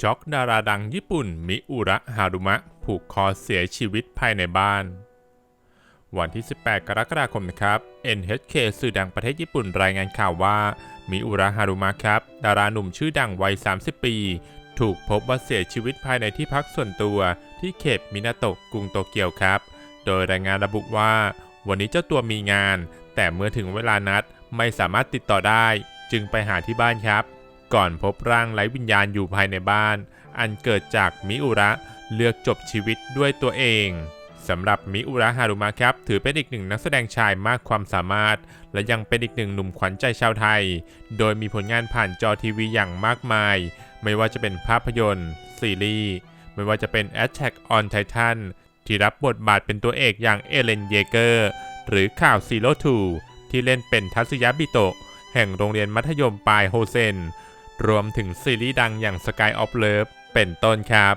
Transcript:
ช็อกดาราดังญี่ปุ่นมิอุระฮารุมะ ผูกคอเสียชีวิตภายในบ้าน วันที่ 18 กรกฎาคมนะครับ NHK สื่อดังประเทศญี่ปุ่นรายงานข่าวว่ามิอุระฮารุมะครับ ดาราหนุ่มชื่อดังวัย 30 ปี ถูกพบว่าเสียชีวิตภายในที่พักส่วนตัวที่เขตมินาโตะกรุงโตเกียวครับ โดยรายงานระบุว่า วันนี้เจ้าตัวมีงาน แต่เมื่อถึงเวลานัดไม่สามารถติดต่อได้ จึงไปหาที่บ้านครับ ก่อนพบร่างไร้วิญญาณอยู่ภายในบ้าน อันเกิดจากมิอุระเลือกจบชีวิตด้วยตัวเองสำหรับมิอุระฮารุมะครับ ถือเป็นอีกหนึ่งนักแสดงชายมากความสามารถ และยังเป็นอีกหนึ่งหนุ่มขวัญใจชาวไทย โดยมีผลงานผ่านจอทีวีอย่างมากมาย ไม่ว่าจะเป็นภาพยนตร์ ซีรีส์ ไม่ว่าจะเป็น Attack on Titan ที่รับบทบาทเป็นตัวเอกอย่างเอเลนเยเกอร์ หรือข่าวซีโร่ทูที่เล่นเป็นทัศยะบิโตะแห่งโรงเรียนมัธยมปลายโฮเซน รวมถึงซีรีส์ดังอย่าง Sky of Love เป็นต้นครับ